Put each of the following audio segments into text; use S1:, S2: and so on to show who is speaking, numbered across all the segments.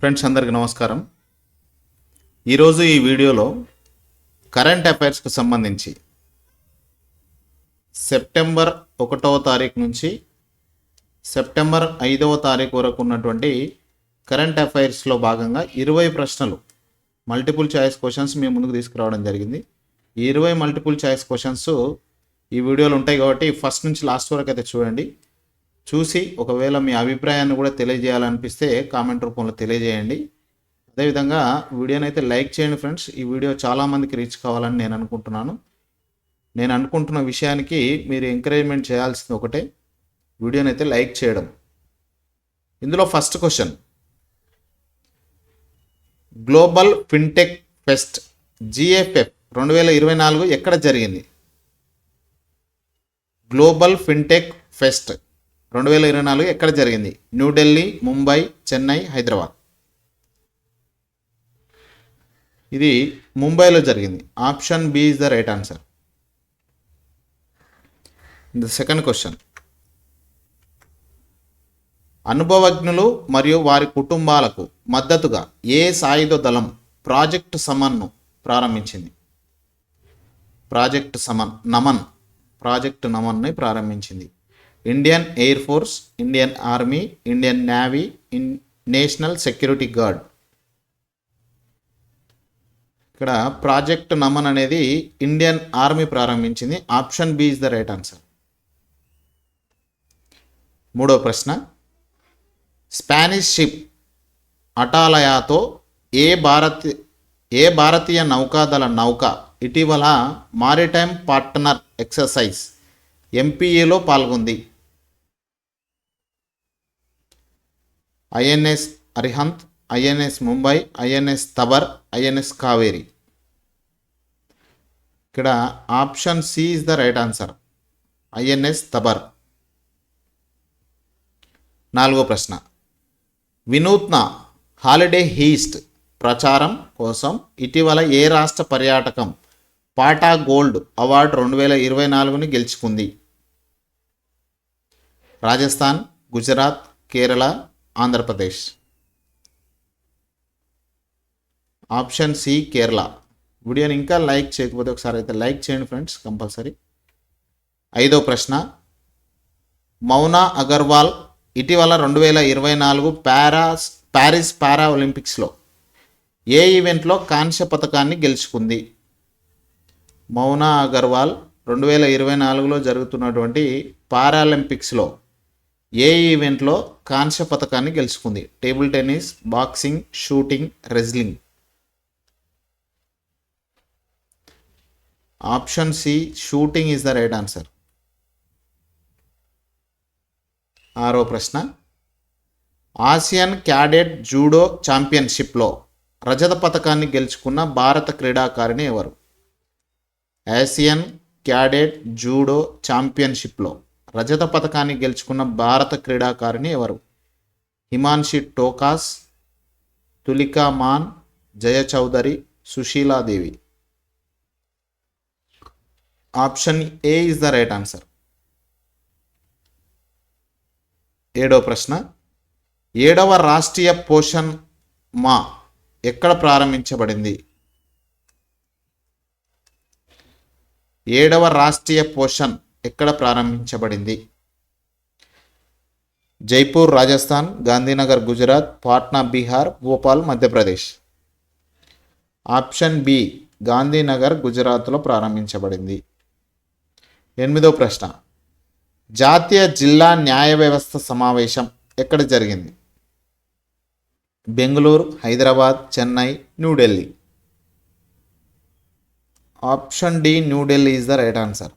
S1: Friends అందరికి నమస్కారం. ఈరోజు ఈ వీడియోలో కరెంట్ అఫైర్స్కి సంబంధించి సెప్టెంబర్ ఒకటవ తారీఖు నుంచి సెప్టెంబర్ ఐదవ తారీఖు వరకు ఉన్నటువంటి కరెంట్ అఫైర్స్లో భాగంగా ఇరవై ప్రశ్నలు మల్టిపుల్ చాయిస్ క్వశ్చన్స్ మీ ముందుకు తీసుకురావడం జరిగింది. ఈ ఇరవై మల్టిపుల్ చాయిస్ క్వశ్చన్స్ ఈ వీడియోలు ఉంటాయి కాబట్టి ఫస్ట్ నుంచి లాస్ట్ వరకు అయితే చూడండి. చూసి ఒకవేళ మీ అభిప్రాయాన్ని కూడా తెలియజేయాలనిపిస్తే కామెంట్ రూపంలో తెలియజేయండి. అదేవిధంగా వీడియోని అయితే లైక్ చేయండి ఫ్రెండ్స్. ఈ వీడియో చాలామందికి రీచ్ కావాలని నేను అనుకుంటున్నాను. నేను అనుకుంటున్న విషయానికి మీరు ఎంకరేజ్మెంట్ చేయాల్సింది ఒకటే వీడియోని అయితే లైక్ చేయడం. ఇందులో first question. Global fintech fest GFF రెండు వేల ఇరవై నాలుగు ఎక్కడ జరిగింది? గ్లోబల్ ఫిన్టెక్ ఫెస్ట్ రెండు వేల ఇరవై నాలుగు ఎక్కడ జరిగింది? న్యూఢిల్లీ ముంబై చెన్నై హైదరాబాద్. ఇది ముంబైలో జరిగింది. Option B is the right answer. The second question. అనుభవజ్ఞులు మరియు వారి కుటుంబాలకు మద్దతుగా ఏ సాయుధ దళం ప్రాజెక్ట్ సమన్ను ప్రారంభించింది? ప్రాజెక్ట్ సమన్ నమన్. ప్రాజెక్ట్ నమన్ని ప్రారంభించింది. Indian air force Indian army Indian navy in national security guard ఇక్కడ ప్రాజెక్ట్ నమన్ అనేది ఇండియన్ ఆర్మీ ప్రారంభించింది. Option B is the right answer మూడో ప్రశ్న. స్పానిష్ షిప్ అటాలయాతో ఏ భారత్ ఏ భారతీయ నౌకాదళ నౌక ఇటీవల మారిటైమ్ పార్ట్నర్ ఎక్సర్సైజ్ ఎంపీఏలో పాల్గొంది. INS Arihant INS Mumbai INS Tabar INS Kaveri. ఇక్కడ option C is the right answer. INS Tabar నాలుగో ప్రశ్న. వినూత్న హాలిడే హీస్ట్ ప్రచారం కోసం ఇటీవల ఏ రాష్ట్ర పర్యాటకం పాటా గోల్డ్ అవార్డు రెండు వేల ఇరవై నాలుగుని గెలుచుకుంది? Rajasthan Gujarat Kerala Andhra Pradesh. Option C Kerala. వీడియోని ఇంకా లైక్ చేయకపోతే ఒకసారి అయితే లైక్ చేయండి ఫ్రెండ్స్ కంపల్సరీ. ఐదో ప్రశ్న. మౌనా అగర్వాల్ ఇటీవల రెండు వేల ఇరవై నాలుగు పారాస్ ప్యారిస్ పారా ఒలింపిక్స్లో ఏ ఈవెంట్లో కాంస్య పథకాన్ని గెలుచుకుంది? మౌనా అగర్వాల్ రెండు వేల ఇరవై నాలుగులో జరుగుతున్నటువంటి పారాలింపిక్స్లో ఏ ఈవెంట్లో కాంస్య పథకాన్ని గెలుచుకుంది? Table tennis boxing shooting wrestling. Option C shooting is the right answer. ఆరో ప్రశ్న. ఆసియన్ క్యాడెట్ జూడో ఛాంపియన్షిప్లో రజత పథకాన్ని గెలుచుకున్న భారత క్రీడాకారిణి ఎవరు? ఆసియన్ క్యాడెట్ జూడో ఛాంపియన్షిప్లో. రజత పథకాన్ని గెలుచుకున్న భారత క్రీడాకారిణి ఎవరు? Himanshi Tokas Tulika Maan Jaya Chaudhary Sushila Devi option A is the right answer. ఏడో ప్రశ్న. ఏడవ రాష్ట్రీయ పోషణ్ మా ఎక్కడ ప్రారంభించబడింది? ఏడవ రాష్ట్రీయ పోషణ్ ఎక్కడ ప్రారంభించబడింది? జైపూర్ రాజస్థాన్ గాంధీనగర్ గుజరాత్ పాట్నా బీహార్ భోపాల్ మధ్యప్రదేశ్. ఆప్షన్ బి గాంధీనగర్ గుజరాత్లో ప్రారంభించబడింది. ఎనిమిదో ప్రశ్న. జాతీయ జిల్లా న్యాయ వ్యవస్థ సమావేశం ఎక్కడ జరిగింది? Bengaluru Hyderabad Chennai New Delhi option D New Delhi is the right answer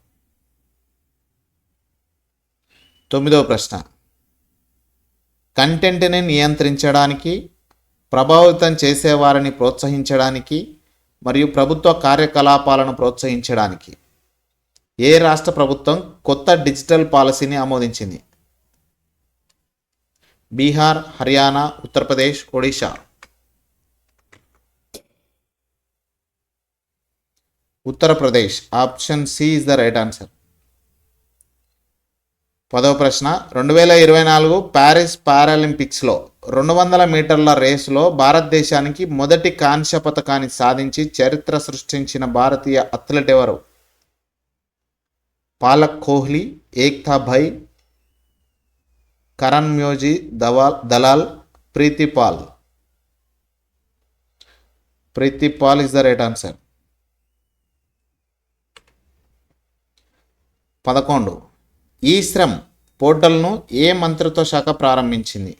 S1: తొమ్మిదవ ప్రశ్న. కంటెంట్ని నియంత్రించడానికి ప్రభావితం చేసేవారిని ప్రోత్సహించడానికి మరియు ప్రభుత్వ కార్యకలాపాలను ప్రోత్సహించడానికి ఏ రాష్ట్ర ప్రభుత్వం కొత్త డిజిటల్ పాలసీని ఆమోదించింది? Bihar Haryana Uttar Pradesh Odisha Uttar Pradesh. Option C is the right answer. పదవ ప్రశ్న. రెండు వేల ఇరవై నాలుగు ప్యారిస్ పారాలింపిక్స్లో రెండు వందల మీటర్ల రేసులో భారతదేశానికి మొదటి కాంస్య పథకాన్ని సాధించి చరిత్ర సృష్టించిన భారతీయ అథ్లెట్ ఎవరు? Palak Kohli Ekta భై Karan మ్యోజీ Dawal Dalal Preeti Pal. Preeti Pal is the right answer పదకొండు. ఈ శ్రమ్ పోర్టల్ను ఏ మంత్రిత్వ శాఖ ప్రారంభించింది?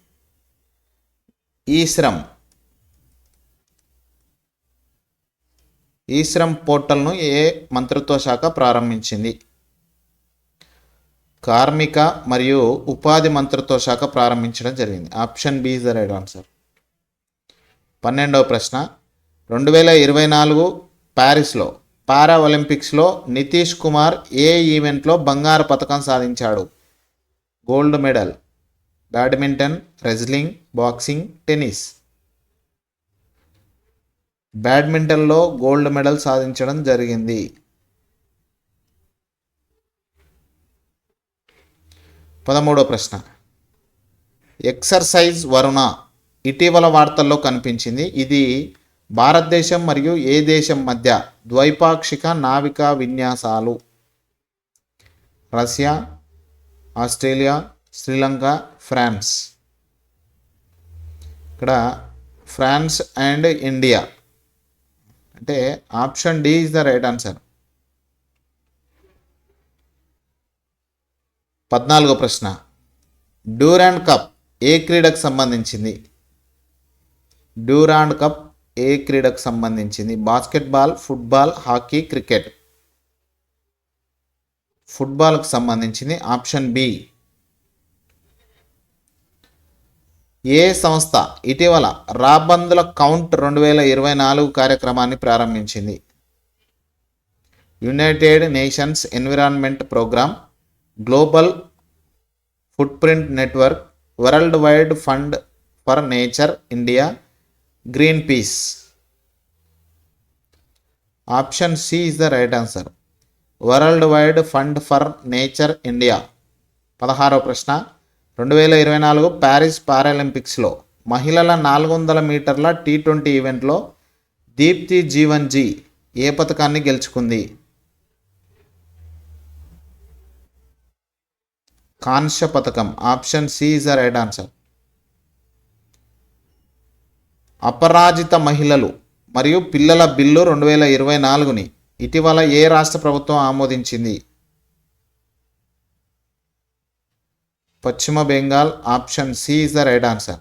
S1: ఈ శ్రమ్ ఈ శ్రమ్ పోర్టల్ను ఏ మంత్రిత్వ శాఖ ప్రారంభించింది? కార్మిక మరియు ఉపాధి మంత్రిత్వ శాఖ ప్రారంభించడం జరిగింది. Option B is the right answer. పన్నెండవ ప్రశ్న రెండు వేల ఇరవై నాలుగు ప్యారిస్లో పారా ఒలింపిక్స్లో నితీష్ కుమార్ ఏ ఈవెంట్లో బంగారు పథకం సాధించాడు? Gold medal badminton wrestling boxing tennis. బ్యాడ్మింటన్లో gold medal సాధించడం జరిగింది. పదమూడో ప్రశ్న. ఎక్సర్సైజ్ వరుణ ఇటీవల వార్తల్లో కనిపించింది. ఇది భారతదేశం మరియు ఏ దేశం మధ్య ద్వైపాక్షిక నావికా విన్యాసాలు? Russia Australia Sri Lanka France. ఇక్కడ ఫ్రాన్స్ అండ్ ఇండియా. అంటే option D is the right answer. పద్నాలుగో ప్రశ్న. డ్యూరాండ్ కప్ ఏ క్రీడకు సంబంధించింది? డ్యూరాండ్ కప్ ఏ క్రీడకు సంబంధించింది? Basketball football hockey cricket. ఫుట్బాల్కు సంబంధించింది ఆప్షన్ బి. ఏ సంస్థ ఇటీవల రాబందుల కౌంట్ రెండు వేల ఇరవై నాలుగు కార్యక్రమాన్ని ప్రారంభించింది? United Nations environment programme global footprint network world wide fund for nature India Greenpeace option C is the right answer world wide fund for nature India పదహారవ ప్రశ్న. రెండు వేల ఇరవై నాలుగు ప్యారిస్ పారాలింపిక్స్లో మహిళల నాలుగు వందల మీటర్ల టీ ట్వంటీ ఈవెంట్లో దీప్తి జీవన్ జీ ఏ పథకాన్ని గెలుచుకుంది? కాంస్య పథకం option C is the right answer Aparajita మహిళలు మరియు పిల్లల బిల్లు రెండు వేల ఇరవై నాలుగుని ఇటీవల ఏ రాష్ట్ర ప్రభుత్వం ఆమోదించింది? పశ్చిమ Bengal option C is the right answer.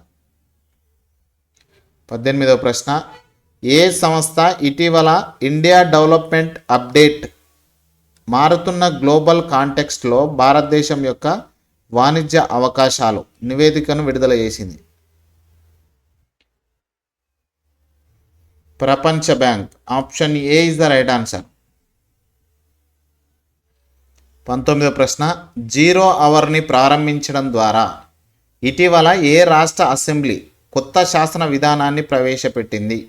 S1: పద్దెనిమిదవ ప్రశ్న. ఏ సంస్థ ఇటీవల ఇండియా డెవలప్మెంట్ అప్డేట్ మారుతున్న గ్లోబల్ కాంటెక్స్ట్లో భారతదేశం యొక్క వాణిజ్య అవకాశాలు నివేదికను విడుదల చేసింది? ప్రపంచ bank. Option A is the right answer. పంతొమ్మిదో ప్రశ్న జీరో అవర్ని ప్రారంభించడం ద్వారా ఇటీవల ఏ రాష్ట్ర అసెంబ్లీ కొత్త శాసన విధానాన్ని ప్రవేశపెట్టింది?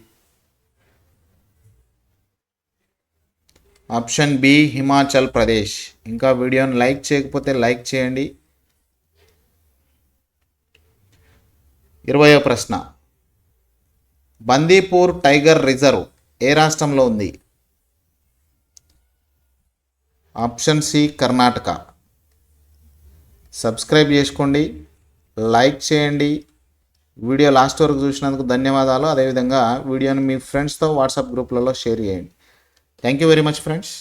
S1: Option B Himachal Pradesh. ఇంకా వీడియోని లైక్ చేయకపోతే లైక్ చేయండి. ఇరవయో ప్రశ్న బందీపూర్ టైగర్ రిజర్వ్ ఏ రాష్ట్రంలో ఉంది? Option C Karnataka. సబ్స్క్రైబ్ చేసుకోండి లైక్ చేయండి. వీడియో లాస్ట్ వరకు చూసినందుకు ధన్యవాదాలు. అదేవిధంగా వీడియోని మీ ఫ్రెండ్స్తో వాట్సాప్ గ్రూప్లలో షేర్ చేయండి. Thank you very much friends.